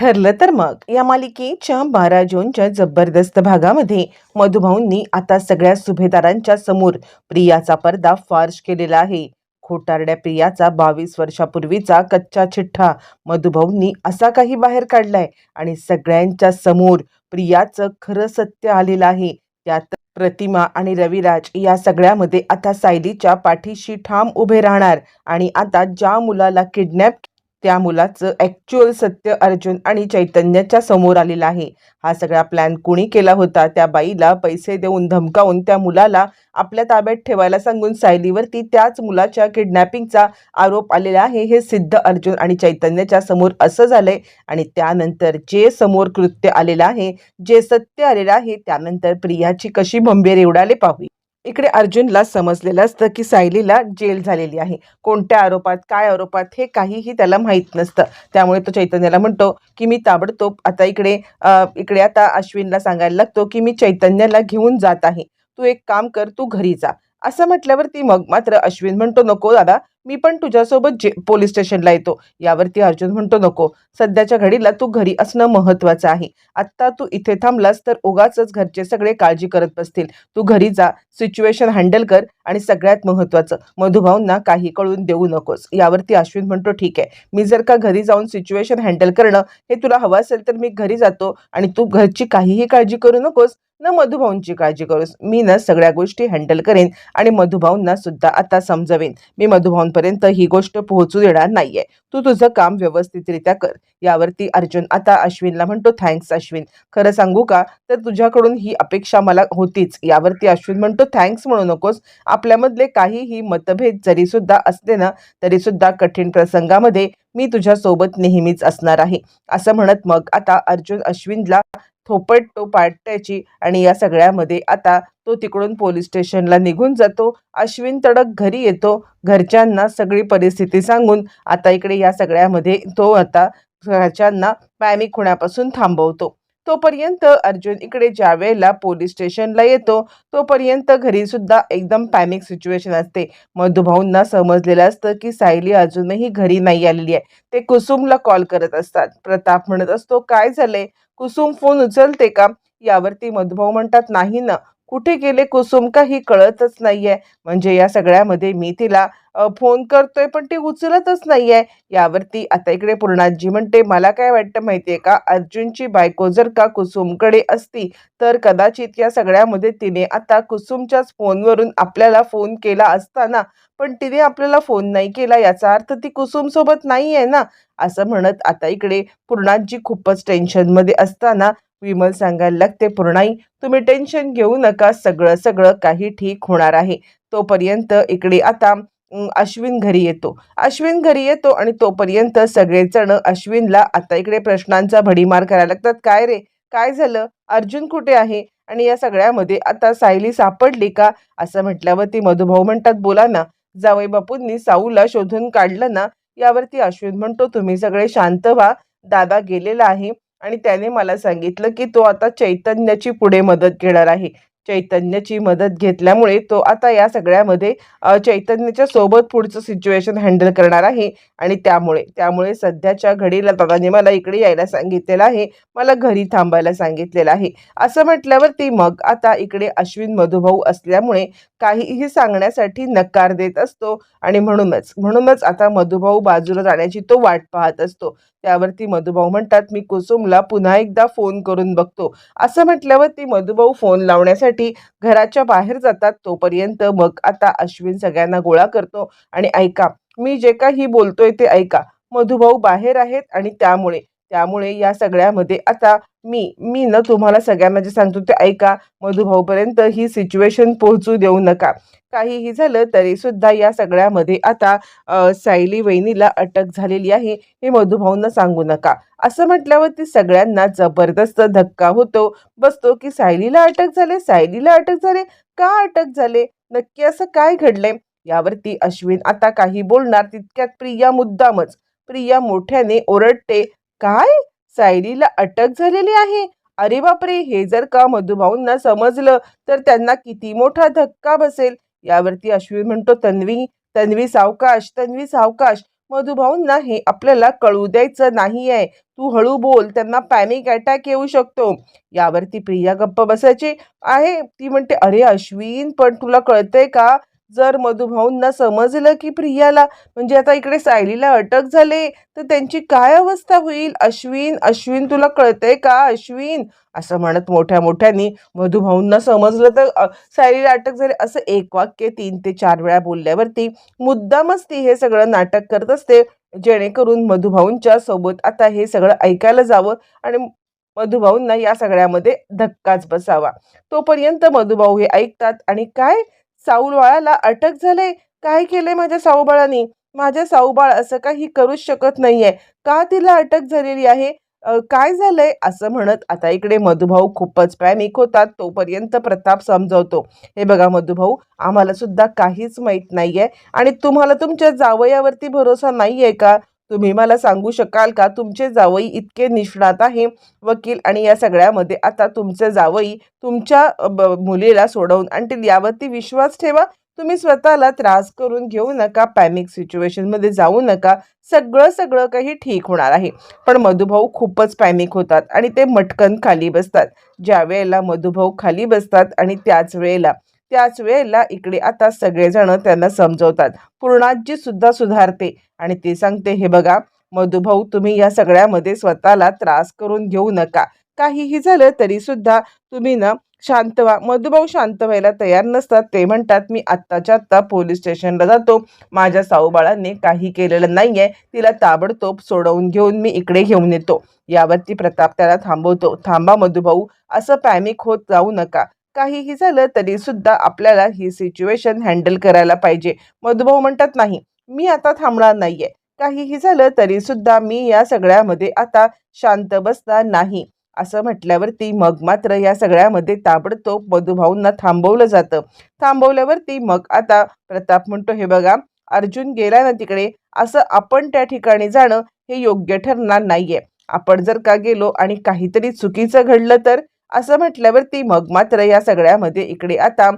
ठरलं तर मग. या मालिकेच्या बारा जूनच्या जबरदस्त भागामध्ये मधुभाऊंनी आता सगळ्या सुभेदारांच्या समोर प्रियाचा पडदा फार्श केलेला आहे. खोटारड्या प्रियाचा बावीस वर्षापूर्वीचा कच्चा चिठ्ठा. मधुभाऊंनी असा काही बाहेर काढलाय आणि सगळ्यांच्या समोर प्रियाचं खरं सत्य आलेलं आहे. त्यात प्रतिमा आणि रविराज या सगळ्यामध्ये आता सायलीच्या पाठीशी ठाम उभे राहणार आणि आता ज्या मुलाला किडनॅप त्या मुलाचं ॲक्च्युअल सत्य अर्जुन आणि चैतन्याच्या समोर आलेला आहे. हा सगळा प्लॅन कुणी केला होता? त्या बाईला पैसे देऊन धमकावून त्या मुलाला आपल्या ताब्यात ठेवायला सांगून सायलीवरती त्याच मुलाच्या किडनॅपिंगचा आरोप आलेला आहे. हे सिद्ध अर्जुन आणि चैतन्याच्या समोर असं झालंय आणि त्यानंतर जे समोर कृत्य आलेलं आहे जे सत्य आलेलं आहे त्यानंतर प्रियाची कशी भंबेर उडाले पाहू इकडे अर्जुनला समजलेलं असतं की सायलीला जेल झालेली आहे. कोणत्या आरोपात काय आरोपात हे काहीही त्याला माहीत नसतं. त्यामुळे तो चैतन्याला म्हणतो की मी ताबडतोब आता इकडे इकडे आता अश्विनला सांगायला लागतो की मी चैतन्याला घेऊन जात आहे. तू एक काम कर तू घरी जा. असं म्हटल्यावरती मग मात्र अश्विन म्हणतो नको दादा मी पण तुझ्यासोबत जे पोलीस स्टेशनला येतो. यावरती अर्जुन म्हणतो नको. सध्याच्या घडीला तू घरी असणं महत्त्वाचं आहे. आत्ता तू इथे थांबलास तर उगाच घरचे सगळे काळजी करत बसतील. तू घरी जा. सिच्युएशन हँडल कर आणि सगळ्यात महत्त्वाचं मधुभाऊंना काही कळून देऊ नकोस. यावरती अश्विन म्हणतो ठीक आहे. मी जर का घरी जाऊन सिच्युएशन हँडल करणं हे तुला हवं असेल तर मी घरी जातो आणि तू घरची काहीही काळजी करू नकोस. ना मधुभाऊंची काळजी करूस. मी ना सगळ्या गोष्टी हँडल करेन आणि मधुभाऊंना सुद्धा आता समजवेन. मी लोकांपर्यंत ही गोष्ट पोहोचू देणार नाहीये. तू तुझं काम व्यवस्थितरित्या कर. यावरती अर्जुन आता अश्विनला म्हणतो थँक्स अश्विन. खरं सांगू का? तर तुझ्याकडून ही अपेक्षा मला होतीच. यावरती अश्विन म्हणतो थँक्स म्हणू नकोस. आपल्यामधले काहीही मतभेद जरी सुद्धा असले ना तरी सुद्धा कठीण प्रसंगामध्ये मी तुझ्यासोबत नेहमीच असणार आहे. असं म्हणत मग आता अर्जुन अश्विनला थोपट तो पाटण्याची आणि या सगळ्यामध्ये आता तो तिकडून पोलीस स्टेशनला निघून जातो. अश्विन तडक घरी येतो. घरच्यांना सगळी परिस्थिती सांगून आता इकडे या सगळ्यामध्ये तो आता घरच्यांना पॅनिक होण्यापासून थांबवतो. तोपर्यंत अर्जुन इकडे ज्या वेळेला पोलीस स्टेशनला येतो तोपर्यंत घरी सुद्धा एकदम पॅनिक सिच्युएशन असते. मधुभाऊंना समजलेलं असतं की सायली अजूनही घरी नाही आलेली आहे. ते कुसुमला कॉल करत असतात. प्रताप म्हणत असतो काय झालंय? कुसुम फोन उचलते का? यावरती मधुभाऊ म्हणतात नाही ना. कुठे गेले कुसुम काही कळतच नाहीये. म्हणजे या सगळ्यामध्ये मी तिला फोन करतोय पण ती उचलतच नाहीये. यावरती आता इकडे पूर्णाजी म्हणते मला काय वाटतं माहितीये का? अर्जुनची बायको जर का कुसुमकडे असती तर कदाचित या सगळ्यामध्ये तिने आता कुसुमच्याच फोनवरून आपल्याला फोन केला असताना पण तिने आपल्याला फोन नाही केला. याचा अर्थ ती कुसुम सोबत नाही आहे ना? असं म्हणत आता इकडे पूर्णाजी खूपच टेन्शनमध्ये असताना विमल सांगायला लागते पूर्णाई तुम्ही टेन्शन घेऊ नका सगळं सगळं काही ठीक होणार आहे. तोपर्यंत इकडे आता अश्विन घरी येतो. अश्विन घरी येतो आणि तोपर्यंत सगळेजण अश्विनला आता इकडे प्रश्नांचा भडीमार करायला लागतात. काय रे? काय झालं? अर्जुन कुठे आहे? आणि या सगळ्यामध्ये आता सायली सापडली का? असं म्हटल्यावरती मधुभाऊ म्हणतात बोला ना जावई बापूंनी साऊला शोधून काढलं ना यावरती अश्विन म्हणतो तुम्ही सगळे शांत व्हा दादा गेलेला आहे आणि त्याने मला सांगितलं की तो आता चैतन्याची पुढे मदत घेणार आहे. चैतन्याची मदत घेतल्यामुळे तो आता या सगळ्यामध्ये चैतन्याच्या सोबत पुढचं सिच्युएशन हँडल करणार आहे. आणि त्यामुळे त्यामुळे सध्याच्या घडीला दादाने मला इकडे यायला सांगितलेलं आहे. मला घरी थांबायला सांगितलेलं आहे. असं म्हटल्यावरती मग आता इकडे अश्विन मधुभाऊ असल्यामुळे काहीही सांगण्यासाठी नकार देत असतो. आणि म्हणूनच म्हणूनच आता मधुभाऊ बाजूला जाण्याची तो वाट पाहत असतो. त्यावरती मधुभाऊ म्हणतात मी कुसुमला पुन्हा एकदा फोन करून बघतो. असं म्हटल्यावर ती मधुभाऊ फोन लावण्यासाठी घराच्या बाहेर जातात. तोपर्यंत मग आता अश्विन सगळ्यांना गोळा करतो. आणि ऐका मी जे काही बोलतोय ते ऐका. मधुभाऊ बाहेर आहेत आणि त्यामुळे त्यामुळे या सगळ्यामध्ये आता मी मी न तुम्हाला सगळ्या जे सांगतो ते ऐका. मधुभाऊपर्यंत ही सिच्युएशन पोहोचू देऊ नका. काहीही झालं तरी सुद्धा या सगळ्यामध्ये आता सायली वहिनीला अटक झालेली आहे. हे मधुभाऊंना सांगू नका. असं म्हटल्यावरती सगळ्यांना जबरदस्त धक्का होतो. बसतो की सायलीला अटक झाले सायलीला अटक झाले. का अटक झाले? नक्की असं काय घडलंय? यावरती अश्विन आता काही बोलणार तितक्यात प्रिया मुद्दामच. प्रिया मोठ्याने ओरडते काय? सायलीला अटक झालेली आहे? अरे बापरे हे जर का मधुभाऊंना समजलं तर त्यांना किती मोठा धक्का बसेल. यावरती अश्विन म्हणतो तन्वी तन्वी सावकाश तन्वी सावकाश. मधुभाऊंना हे आपल्याला कळू द्यायचं नाही आहे तू हळू बोल त्यांना पॅनिक अटॅक येऊ शकतो. यावरती प्रिया गप्प बसायची आहे. ती म्हणते अरे अश्विन पण तुला कळतंय का? जर मधुभाऊंना समजलं की प्रियाला म्हणजे आता इकडे सायलीला अटक झाले तर त्यांची काय अवस्था होईल? अश्विन अश्विन तुला कळतंय का? अश्विन असं म्हणत मोठ्या मोठ्यानी मधुभाऊंना समजलं तर सायलीला अटक झाली. असं एक वाक्य तीन ते चार वेळा बोलल्यावरती मुद्दामच ती हे सगळं नाटक करत असते. जेणेकरून मधुभाऊंच्या सोबत आता हे सगळं ऐकायला जावं आणि मधुभाऊंना या सगळ्यामध्ये धक्काच बसावा. तोपर्यंत मधुभाऊ हे ऐकतात आणि काय? साऊबाळाला अटक झाले? काय केले माझ्या साऊबाळाने? माझ्या साऊबाळ असं काही करूच शकत नाहीये. का तिला अटक झालेली आहे? काय झालंय? असं म्हणत आता इकडे मधुभाऊ खूपच पॅनिक होतात. तोपर्यंत प्रताप समजवतो. हे बघा मधुभाऊ आम्हाला सुद्धा काहीच माहीत नाहीये. आणि तुम्हाला तुमच्या जावयावरती भरोसा नाहीये का? तुम्ही मला सांगू शकाल का? तुमचे जावई इतके निष्णात आहे वकील आणि या सगळ्यामध्ये आता तुमचे जावई तुमच्या ब- मुलीला सोडवून आणतील यावरती विश्वास ठेवा. तुम्ही स्वतःला त्रास करून घेऊ नका पॅनिक सिच्युएशनमध्ये जाऊ नका. सगळं सगळं काही ठीक होणार आहे. पण मधुभाऊ खूपच पॅनिक होतात आणि ते मटकन खाली बसतात. ज्या वेळेला मधुभाऊ खाली बसतात आणि त्याच वेळेला त्याच वेळेला इकडे आता सगळेजण त्यांना समजवतात. पूर्णाजी सुद्धा सुधारते आणि ते सांगते हे बघा मधुभाऊ तुम्ही या सगळ्यामध्ये स्वतःला त्रास करून घेऊ नका. काहीही झालं तरी सुद्धा तुम्ही ना शांत व्हा. मधुभाऊ शांत व्हायला तयार नसतात. ते म्हणतात मी आत्ताच्या आत्ता पोलीस स्टेशनला जातो. माझ्या साऊबाळांनी काही केलेलं नाही आहे तिला ताबडतोब सोडवून घेऊन मी इकडे घेऊन येतो. यावरती प्रताप त्याला थांबवतो. थांबा मधुभाऊ असं पॅमिक होत जाऊ नका. काहीही झालं तरी सुद्धा आपल्याला ही सिच्युएशन हँडल करायला पाहिजे. मधुभाऊ म्हणतात नाही मी आता थांबणार नाहीये. काहीही झालं तरी सुद्धा मी या सगळ्यामध्ये आता शांत बसणार नाही. असं म्हटल्यावरती मग मात्र या सगळ्यामध्ये ताबडतोब मधुभाऊंना थांबवलं जातं. थांबवल्यावरती मग आता प्रताप म्हणतो हे बघा अर्जुन गेला ना तिकडे असं आपण त्या ठिकाणी जाणं हे योग्य ठरणार नाहीये. आपण जर का गेलो आणि काहीतरी चुकीचं घडलं तर असं म्हटल्यावरती मग मात्र या सगळ्यामध्ये इकडे आता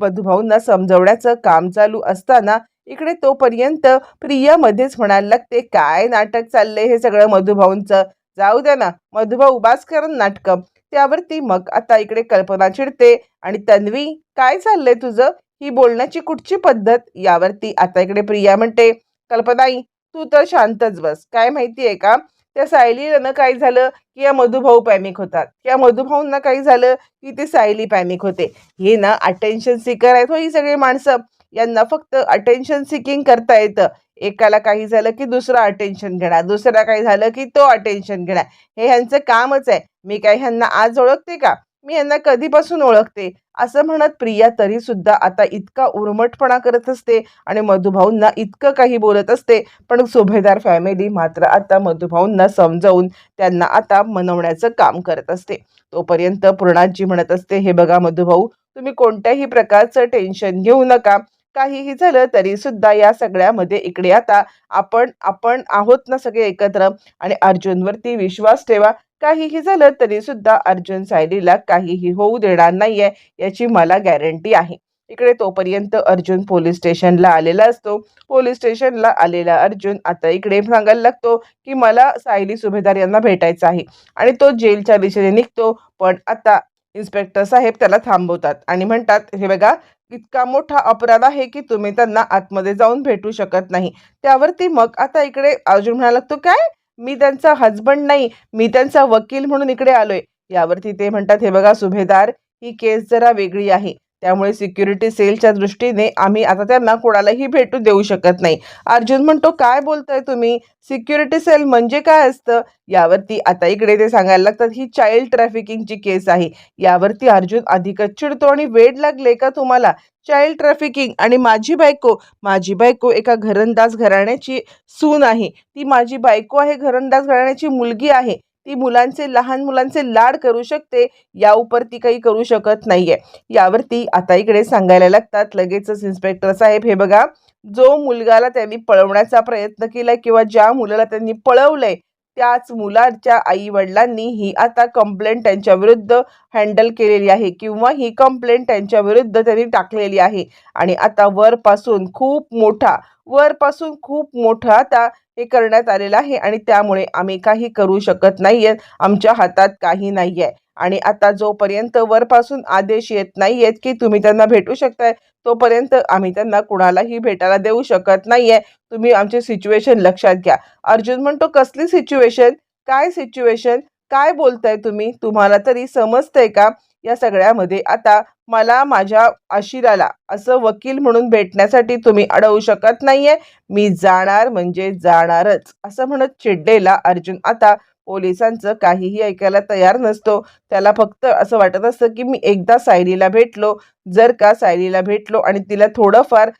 मधुभाऊंना समजवण्याचं काम चालू असताना इकडे तोपर्यंत प्रिया मध्येच म्हणायला लागते काय नाटक चाललंय हे सगळं मधुभाऊंचं? जाऊ द्या ना मधुभाऊ उभाच करण नाटकं. त्यावरती मग आता इकडे कल्पना चिडते आणि तन्वी काय चाललंय तुझं? ही बोलण्याची कुठची पद्धत? यावरती आता इकडे प्रिया म्हणते कल्पनाई तू तर शांतच बस. काय माहितीये का? त्या सायलीला ना काय झालं की या मधुभाऊ पॅनिक होतात. या मधुभाऊंना काही झालं की ते सायली पॅनिक होते. हे ना अटेन्शन सिकर आहेत हो ही सगळी माणसं. यांना फक्त अटेन्शन सिकिंग करता येतं. एकाला काही झालं की दुसरा अटेन्शन घेणार. दुसरा काही झालं की तो अटेन्शन घेणार. हे ह्यांचं कामच आहे. मी काय ह्यांना आज ओळखते का? मी यांना कधीपासून ओळखते? असं म्हणत प्रिया तरी सुद्धा आता इतका उर्मटपणा करत असते आणि मधुभाऊंना इतकं काही बोलत असते पण सुभेदार फॅमिली मात्र आता मधुभाऊंना समजावून त्यांना आता मनवण्याचं काम करत असते. तोपर्यंत पूर्णाजी म्हणत असते हे बघा मधुभाऊ तुम्ही कोणत्याही प्रकारचं टेन्शन घेऊ नका. काहीही झालं तरी सुद्धा या सगळ्यामध्ये इकडे आता आपण आपण आहोत ना सगळे एकत्र आणि अर्जुनवरती विश्वास ठेवा. काहीही झालं तरी सुद्धा अर्जुन सायलीला काहीही होऊ देणार नाहीये याची मला गॅरंटी आहे. इकडे तोपर्यंत अर्जुन पोलीस स्टेशनला आलेला असतो. पोलीस स्टेशनला आलेला अर्जुन आता इकडे सांगायला लागतो की मला सायली सुभेदार यांना भेटायचं आहे. आणि तो जेलच्या दिशेने निघतो. पण आता इन्स्पेक्टर साहेब त्याला थांबवतात आणि म्हणतात हे बघा इतका मोठा अपराध आहे की तुम्ही त्यांना आतमध्ये जाऊन भेटू शकत नाही. त्यावरती मग आता इकडे अर्जुन म्हणायला लागतो काय? मी त्यांचा हजबंड नाही मी त्यांचा वकील म्हणून इकडे आलोय. यावरती ते म्हणतात हे बघा सुभेदार ही केस जरा वेगळी आहे. त्यामुळे सिक्युरिटी सेलच्या दृष्टीने आम्ही आता त्यांना कोणालाही भेटू देऊ शकत नाही. अर्जुन म्हणतो काय बोलताय तुम्ही? सिक्युरिटी सेल म्हणजे काय असतं? यावरती आता इकडे ते सांगायला लागतात ही चाइल्ड ट्रॅफिकिंगची केस आहे. यावरती अर्जुन अधिकच चिडतो आणि वेड लागले का तुम्हाला? चाइल्ड ट्रॅफिकिंग आणि माझी बायको माझी बायको एका घरंदाज घराण्याची सून आहे. ती माझी बायको आहे घरंदाज घराण्याची मुलगी आहे. ती मुलांचे लहान मुलांचे लाड करू शकते या ती काही करू शकत नाहीये. यावरती आता इकडे सांगायला लागतात लगेचच इन्स्पेक्टर साहेब हे बघा जो मुलगाला त्यांनी पळवण्याचा प्रयत्न केला किंवा ज्या मुलाला त्यांनी पळवलंय त्याच मुलाच्या आई वडिलांनी ही आता कंप्लेंट त्यांच्या विरुद्ध हँडल केलेली आहे किंवा ही कंप्लेंट त्यांच्या विरुद्ध त्यांनी टाकलेली आहे. आणि आता वरपासून खूप मोठा वरपासून खूप मोठा आता हे करण्यात आलेलं आहे आणि त्यामुळे आम्ही काही करू शकत नाहीये. आमच्या हातात काही नाही आहे आणि आता जोपर्यंत वरपासून आदेश येत नाहीयेत की तुम्ही त्यांना भेटू शकताय तोपर्यंत आम्ही त्यांना कुणालाही भेटायला देऊ शकत नाहीये. तुम्ही आमची सिच्युएशन लक्षात घ्या. अर्जुन म्हणतो कसली सिच्युएशन काय सिच्युएशन काय बोलताय तुम्ही? तुम्हाला तरी समजतंय का? या सगळ्यामध्ये आता मला माझ्या आशिराला असं वकील म्हणून भेटण्यासाठी तुम्ही अडवू शकत नाहीये. मी जाणार म्हणजे जाणारच असं म्हणत चिडलेला अर्जुन आता पोलिसांचं काहीही ऐकायला तयार नसतो. त्याला फक्त असं वाटत असतं की मी एकदा सायलीला भेटलो जर का सायलीला भेटलो आणि तिला थोडंफार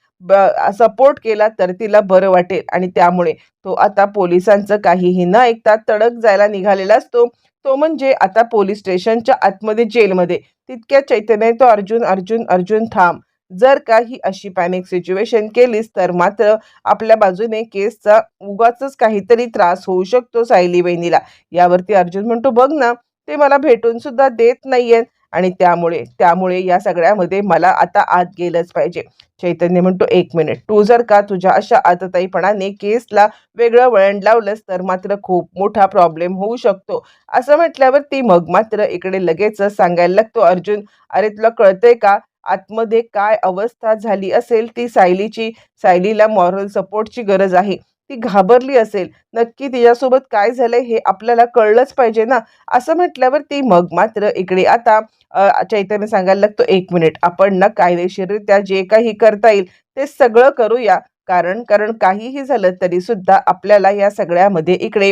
सपोर्ट केला तर तिला बरं वाटेल. आणि त्यामुळे तो आता पोलिसांचं काहीही न ऐकता तडक जायला निघालेला असतो. तो म्हणजे आता पोलीस स्टेशनच्या आतमध्ये जेलमध्ये. तितक्या चैतन्य तो अर्जुन अर्जुन अर्जुन थांब. जर का ही अशी पॅनिक सिच्युएशन केलीस तर मात्र आपल्या बाजूने केसचा उगाच काहीतरी त्रास होऊ शकतो सायली बहिणीला. यावरती अर्जुन म्हणतो बघ ना ते मला भेटून सुद्धा देत नाहीयेत आणि त्यामुळे त्यामुळे या सगळ्यामध्ये मला आता आत गेलंच पाहिजे. चैतन्य म्हणतो एक मिनिट तू जर का तुझ्या अशा आतताईपणाने केसला वेगळं वळण लावलंस तर मात्र खूप मोठा प्रॉब्लेम होऊ शकतो. असं म्हटल्यावर ती मग मात्र इकडे लगेच सांगायला लागतो अर्जुन अरे तुला कळतंय का? आतमध्ये काय अवस्था झाली असेल ती सायलीची सायलीला मॉरल सपोर्टची गरज आहे. ती घाबरली असेल नक्की तिच्यासोबत काय झालंय हे आपल्याला कळलंच पाहिजे ना? असं म्हटल्यावर ती मग मात्र इकडे आता चैतन्य सांगायला लागतो एक मिनिट आपण ना कायदेशीररित्या जे काही करता येईल ते सगळं करूया. कारण कारण काहीही झालं तरी सुद्धा आपल्याला या सगळ्यामध्ये इकडे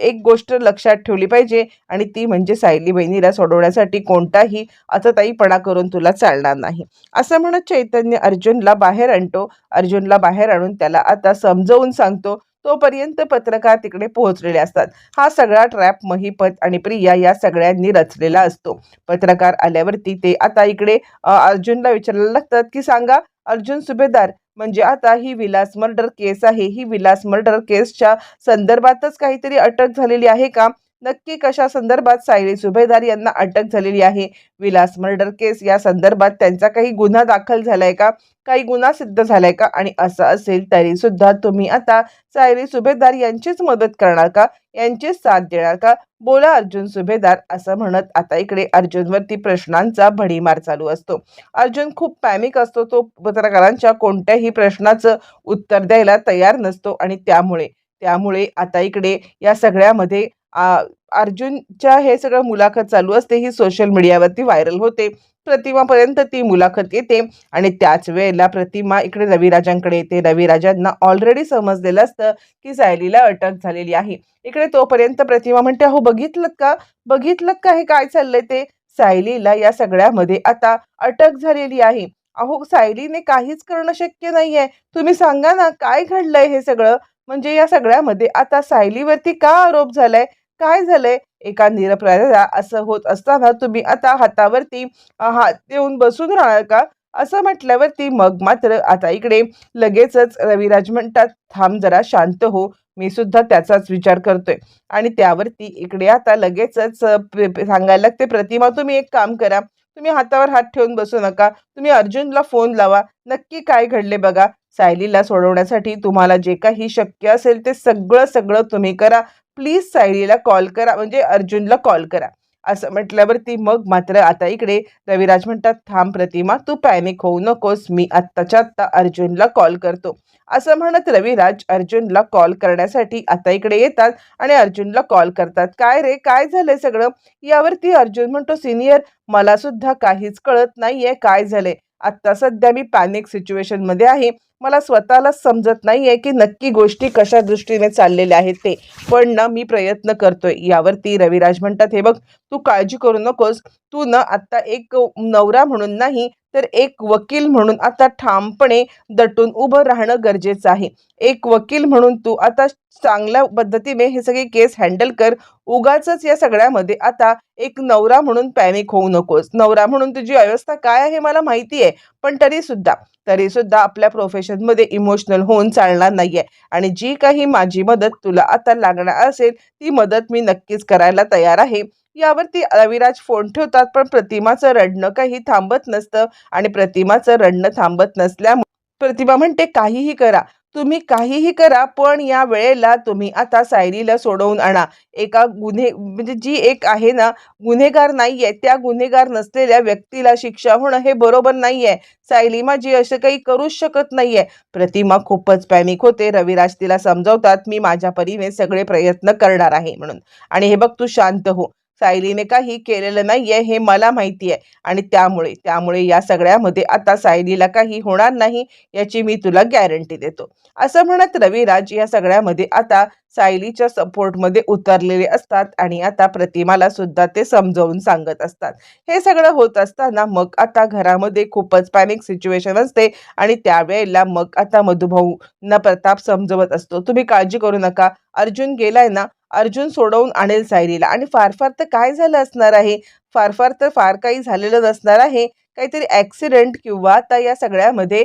एक गोष्ट लक्षात ठेवली पाहिजे आणि ती म्हणजे सायली बहिणीला सोडवण्यासाठी कोणताही ताईपणा करून तुला चालणार नाही. असं म्हणत चैतन्य अर्जुनला बाहेर आणतो. अर्जुनला बाहेर आणून त्याला आता समजवून सांगतो तोपर्यंत पत्रकार तिकडे पोहोचलेले असतात. हा सगळा ट्रॅप महिपत आणि प्रिया या सगळ्यांनी रचलेला असतो. पत्रकार आल्यावरती ते आता इकडे अर्जुनला विचारायला लागतात की सांगा अर्जुन सुभेदार म्हणजे आता ही विलास मर्डर केस आहे. ही विलास मर्डर केसच्या संदर्भातच काहीतरी अटक झालेली आहे का? नक्की कशा संदर्भात सायली सुभेदार यांना अटक झालेली आहे? विलास मर्डर केस या संदर्भात त्यांचा काही गुन्हा दाखल झालाय का? काही गुन्हा सिद्ध झालाय का? आणि असं असेल तरी सुद्धा तुम्ही आता सायली सुभेदार यांचीच मदत करणार का? यांचीच साथ देणार का? बोला अर्जुन सुभेदार असं म्हणत आता इकडे अर्जुनवरती प्रश्नांचा भडीमार चालू असतो. अर्जुन खूप पॅनिक असतो. तो पत्रकारांच्या कोणत्याही प्रश्नाचं उत्तर द्यायला तयार नसतो आणि त्यामुळे त्यामुळे आता इकडे या सगळ्यामध्ये अर्जुनच्या हे सगळं मुलाखत चालू असते ही सोशल मीडियावरती व्हायरल होते. प्रतिमापर्यंत ती मुलाखत येते आणि त्याच वेळेला प्रतिमा इकडे रविराजांकडे येते. रविराजांना ऑलरेडी समजलेलं असतं की सायलीला अटक झालेली आहे. इकडे तोपर्यंत प्रतिमा म्हणते अहो बघितलं का? बघितलं का हे काय चाललंय ते? सायलीला या सगळ्यामध्ये आता अटक झालेली आहे. अहो सायलीने काहीच करणं शक्य नाहीये. तुम्ही सांगा ना काय घडलंय हे सगळं? म्हणजे या सगळ्यामध्ये आता सायलीवरती का आरोप झालाय? काय झालंय? एका निरपराधाला असं होत असताना तुम्ही आता हातावरती हात देऊन बसून राहणार का? असं म्हटल्यावरती मग मात्र आता इकडे लगेचच रविराज म्हणतात थांब जरा शांत हो. मी सुद्धा त्याचाच विचार करतोय. आणि त्यावरती इकडे आता लगेचच सांगायला लागते प्रतिमा तुम्ही एक काम करा. तुम्ही हातावर हात ठेवून बसू नका. तुम्ही अर्जुनला फोन लावा. नक्की काय घडले बघा. सायलीला सोडवण्यासाठी तुम्हाला जे काही शक्य असेल ते सगळं सगळं तुम्ही करा. प्लीज सायलीला कॉल करा. म्हणजे अर्जुनला कॉल करा. असं म्हटल्यावरती मग मात्र आता इकडे रविराज म्हणतात थांब प्रतिमा तू पॅनिक होऊ नकोस मी आत्ताच्या आत्ता अर्जुनला कॉल करतो. असं म्हणत रविराज अर्जुनला कॉल करण्यासाठी आता इकडे येतात आणि अर्जुनला कॉल करतात. काय रे काय झालंय सगळं? यावरती अर्जुन म्हणतो सिनियर मला सुद्धा काहीच कळत नाहीये काय झालंय? आत्ता सध्या मी पॅनिक सिच्युएशनमध्ये आहे. मला स्वतःलाच समजत नाही आहे की नक्की गोष्टी कशा दृष्टीने चाललेल्या आहेत ते. पण ना मी प्रयत्न करतोय. यावरती रविराज म्हणतात हे बघ तू काळजी करू नकोस. तू ना आत्ता एक नवरा म्हणून नाही तर एक वकील म्हणून आता ठामपणे दटून उभं राहणं गरजेचं आहे. एक वकील म्हणून तू आता चांगल्या पद्धतीने हे सगळे केस हँडल कर. उगाच या सगळ्यामध्ये आता एक नवरा म्हणून पॅनिक होऊ नकोस. नवरा म्हणून तुझी अवस्था काय आहे मला माहिती आहे पण तरी सुद्धा तरी सुद्धा आपल्या प्रोफेशनमध्ये इमोशनल होऊन चालणार नाहीये. आणि जी काही माझी मदत तुला आता लागणार असेल ती मदत मी नक्कीच करायला तयार आहे. यावरती रविराज फोन ठेवतात पण प्रतिमाचं रडणं काही थांबत नसतं आणि प्रतिमाचं रडणं थांबत नसल्यामुळे प्रतिमा म्हणते काहीही करा. तुम्ही काहीही करा पण या वेळेला तुम्ही आता सायलीला सोडवून आणा. एका गुन्हे म्हणजे जी एक आहे ना गुन्हेगार नाही आहे त्या गुन्हेगार नसलेल्या व्यक्तीला शिक्षा होणं हे बरोबर नाही आहे सायली माझी असं काही करूच शकत नाही आहे प्रतिमा खूपच पॅनिक होते. रविराज तिला समजावतात मी माझ्या परीने सगळे प्रयत्न करणार आहे. म्हणून. आणि हे बघ तू शांत हो. सायलीने काही केलेलं नाहीये हे मला माहिती आहे आणि त्यामुळे त्यामुळे या सगळ्यामध्ये आता सायलीला काही होणार नाही याची मी तुला गॅरंटी देतो. असं म्हणत रविराज या सगळ्यामध्ये आता सायलीच्या सपोर्टमध्ये उतरलेले असतात आणि आता प्रतिमाला सुद्धा ते समजावून सांगत असतात. हे सगळं होत असताना मग आता घरामध्ये खूपच पॅनिक सिच्युएशन असते आणि त्यावेळेला मग आता मधुभाऊ न प्रताप समजवत असतो. तुम्ही काळजी करू नका. अर्जुन गेलाय ना अर्जुन सोडवून आणेल सायरीला. आणि फार फार तर काय झालं असणार आहे? फार फार तर फार काही झालेलं नसणार आहे. काहीतरी ॲक्सिडेंट किंवा आता या सगळ्यामध्ये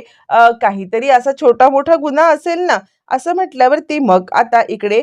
काहीतरी असा छोटा मोठा गुन्हा असेल ना? असं म्हटल्यावरती मग आता इकडे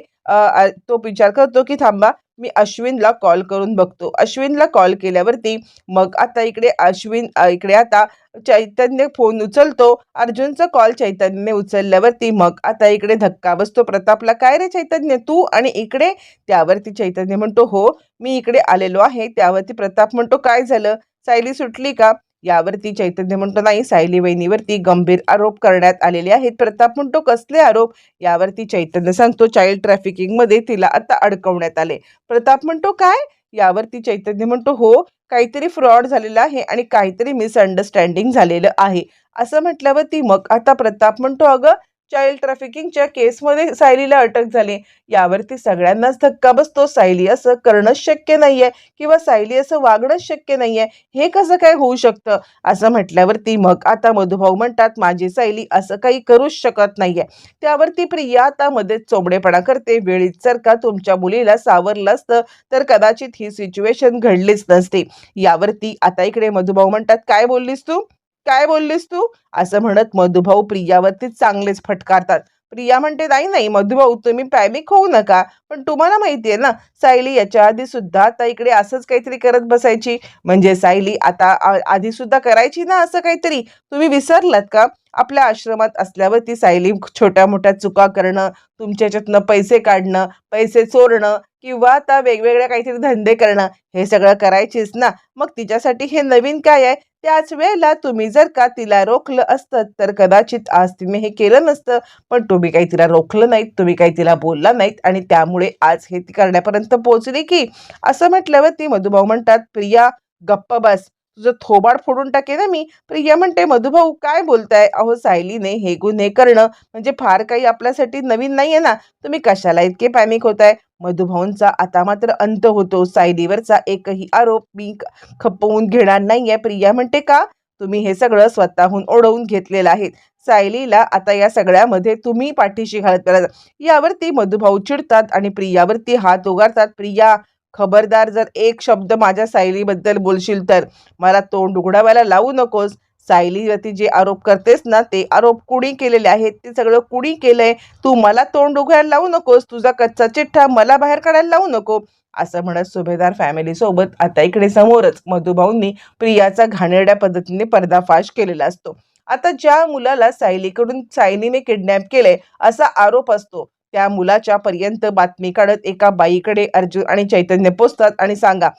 तो विचार करतो की थांबा. मी अश्विनला कॉल करून बघतो. अश्विनला कॉल केल्यावरती मग आता इकडे अश्विन इकडे आता चैतन्य फोन उचलतो. अर्जुनचा कॉल चैतन्यने उचलल्यावरती मग आता इकडे धक्का बसतो. प्रतापला काय रे चैतन्य तू आणि इकडे? त्यावरती चैतन्य म्हणतो हो मी इकडे आलेलो आहे. त्यावरती प्रताप म्हणतो काय झालं? सायली सुटली का? यावरती चैतन्य म्हणतो नाही सायली वहिनीवरती गंभीर आरोप करण्यात आलेले आहेत. प्रताप म्हणतो कसले आरोप? यावरती चैतन्य सांगतो चाइल्ड ट्रॅफिकिंगमध्ये तिला आता अडकवण्यात आले. प्रताप म्हणतो काय? यावरती चैतन्य म्हणतो हो काहीतरी फ्रॉड झालेला आहे आणि काहीतरी मिसअंडरस्टँडिंग झालेलं आहे. असं म्हटल्यावरती मग आता प्रताप म्हणतो अगं चाइल्ड ट्रॅफिकिंगच्या केसमध्ये सायलीला अटक झाली. यावरती सगळ्यांनाच धक्का बसतो. सायली असं करणंच शक्य नाहीये किंवा सायली असं वागणंच शक्य नाहीये हे कसं काय होऊ शकतं? असं म्हटल्यावरती मग आता मधुभाऊ म्हणतात माझी सायली असं काही करूच शकत नाहीये. त्यावरती प्रिया आता मध्येच चोबडेपणा करते. वेळीच जर का तुमच्या मुलीला सावरलं असतं तर कदाचित ही सिच्युएशन घडलीच नसती. यावरती आता इकडे मधुभाऊ म्हणतात काय बोललीस तू? काय बोललीस तू? असं म्हणत मधुभाऊ प्रियावरती चांगलेच फटकारतात. प्रिया म्हणते नाही नाही मधुभाऊ तुम्ही प्रॅमिक होऊ नका. पण तुम्हाला माहिती आहे ना सायली याच्या आधी सुद्धा आता इकडे असंच काहीतरी करत बसायची. म्हणजे सायली आता आधी सुद्धा करायची ना असं काहीतरी. तुम्ही विसरलात का? आपल्या आश्रमात असल्यावर ती सायली छोट्या मोठ्या चुका करणं तुमच्याच्यातनं पैसे काढणं पैसे चोरणं किंवा आता वेगवेगळ्या काहीतरी धंदे करणं हे सगळं करायचीच ना. मग तिच्यासाठी हे नवीन काय आहे? त्याच वेळेला तुम्ही जर का तिला रोखलं असतं तर कदाचित आज तिने हे केलं नसतं पण तुम्ही काही तिला रोखलं नाहीत तुम्ही काही तिला बोलला नाहीत आणि त्यामुळे आज हे ती करण्यापर्यंत पोहोचली की असं म्हटल्यावर ती मधुभाऊ म्हणतात प्रिया गप्प बस. तुझं थोबाड फोडून टाके ना मी. प्रिया म्हणते मधुभाऊ काय बोलताय? अहो सायलीने हे गुन्हे करणं म्हणजे फार काही आपल्यासाठी नवीन नाहीये ना. तुम्ही कशाला इतके पॅनिक होताय? मधुभाऊंचा आता मात्र अंत होतो. सायलीवरचा एकही आरोप मी खपवून घेणार नाहीये. प्रिया म्हणते का? तुम्ही हे सगळं स्वतःहून ओढवून घेतलेलं आहे. सायलीला आता या सगळ्यामध्ये तुम्ही पाठीशी घालत करायचं यावरती मधुभाऊ चिडतात आणि प्रियावरती हात उगारतात. प्रिया खबरदार जर एक शब्द माझ्या सायलीबद्दल बोलशील तर? मला तोंड उघडावायला लावू नकोस. सायलीवरती जे आरोप करतेस ना ते आरोप कुणी केलेले आहेत? ते सगळं कुणी केलंय? तू मला तोंड उघडायला लावू नकोस. तुझा कच्चा चिठ्ठा मला बाहेर काढायला लावू नको. असं म्हणत सुभेदार फॅमिलीसोबत आता इकडे समोरच मधुभाऊंनी प्रियाचा घाणेरड्या पद्धतीने पर्दाफाश केलेला असतो. आता ज्या मुलाला सायलीकडून सायलीने किडनॅप केले असा आरोप असतो. त्या मुलाच्या पर्यंत बातमी काढत एका बाईकडे अर्जुन आणि चैतन्य पोचतात आणि सांगा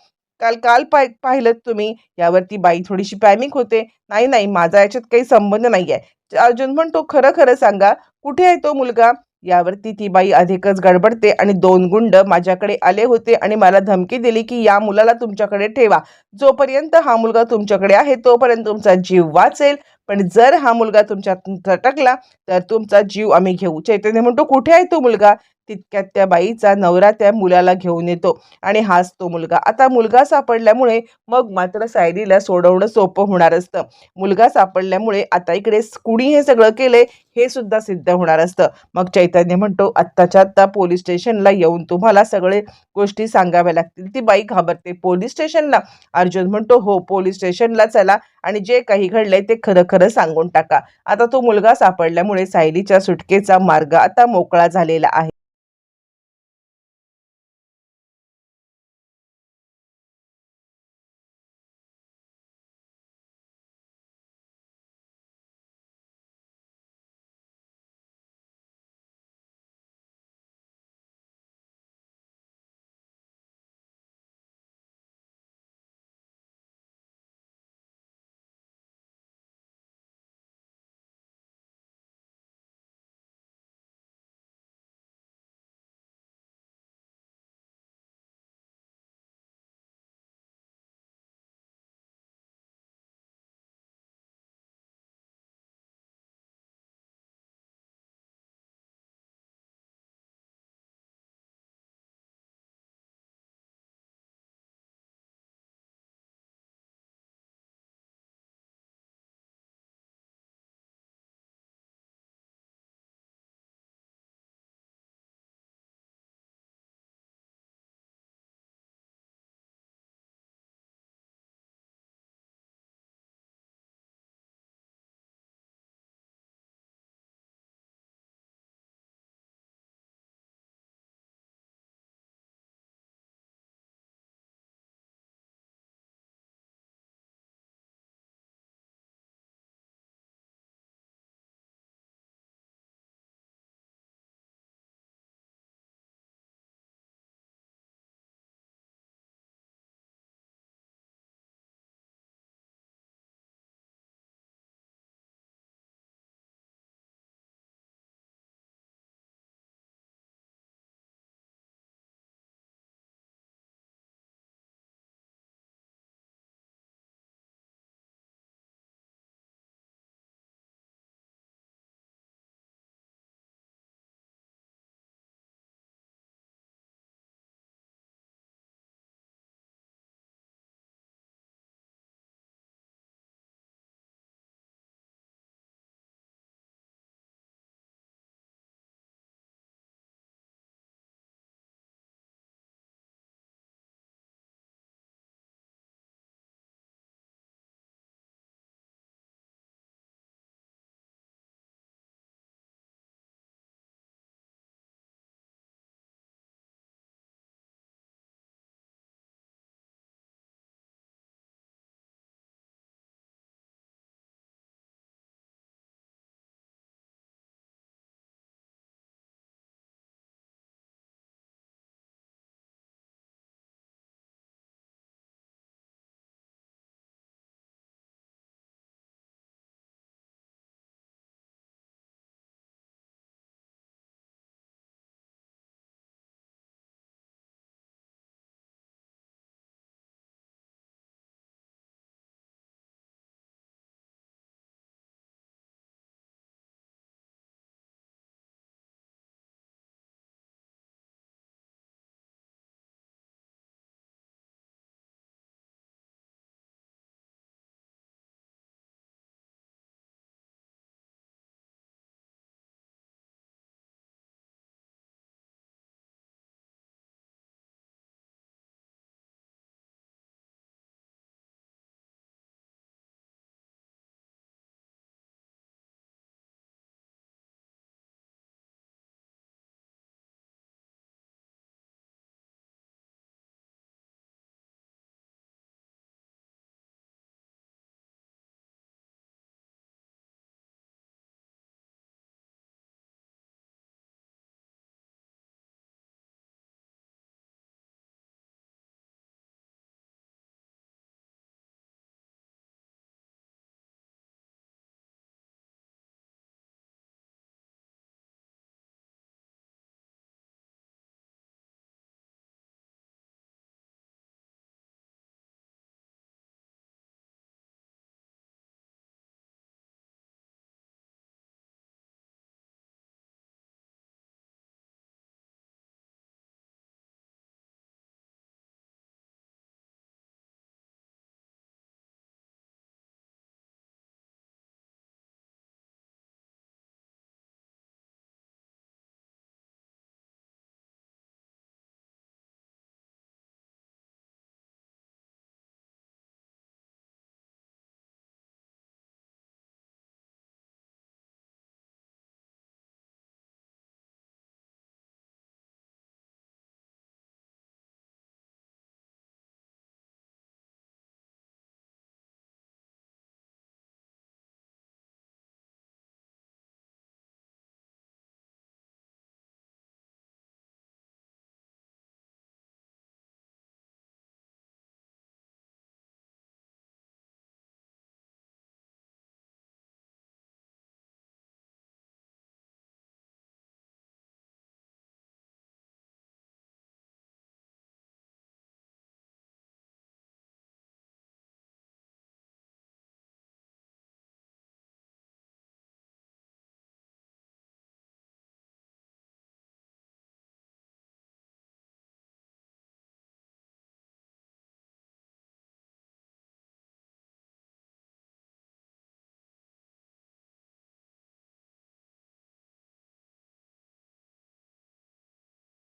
काल काल पाय पाहिलं तुम्ही यावरती बाई थोडीशी पॅनिक होते. नाही नाही माझा याच्यात काही संबंध नाही आहे अर्जुन म्हणतो खरं खरं सांगा कुठे आहे तो मुलगा? यावरती ती बाई अधिकच गडबडते आणि दोन गुंड माझ्याकडे आले होते आणि मला धमकी दिली की या मुलाला तुमच्याकडे ठेवा. जोपर्यंत हा मुलगा तुमच्याकडे आहे तोपर्यंत तुमचा जीव वाचेल. पण जर हा मुलगा तुमच्यात अटकला तर तुमचा जीव आम्ही घेऊ. चैतन्य म्हणतो कुठे आहे तो मुलगा? तितक्यात त्या बाईचा नवरा त्या मुलाला घेऊन येतो आणि हाच तो मुलगा. आता मुलगा सापडल्यामुळे मग मात्र सायलीला सोडवणं सोपं होणार असतं. मुलगा सापडल्यामुळे आता इकडे कुणी हे सगळं केलंय हे सुद्धा सिद्ध होणार असतं. मग चैतन्य म्हणतो आत्ताच्या आत्ता पोलीस स्टेशनला येऊन तुम्हाला सगळे गोष्टी सांगाव्या लागतील. ती बाई घाबरते. पोलीस स्टेशनला? अर्जुन म्हणतो हो पोलीस स्टेशनला चला आणि जे काही घडलंय ते खरं खरं सांगून टाका. आता तो मुलगा सापडल्यामुळे सायलीच्या सुटकेचा मार्ग आता मोकळा झालेला आहे.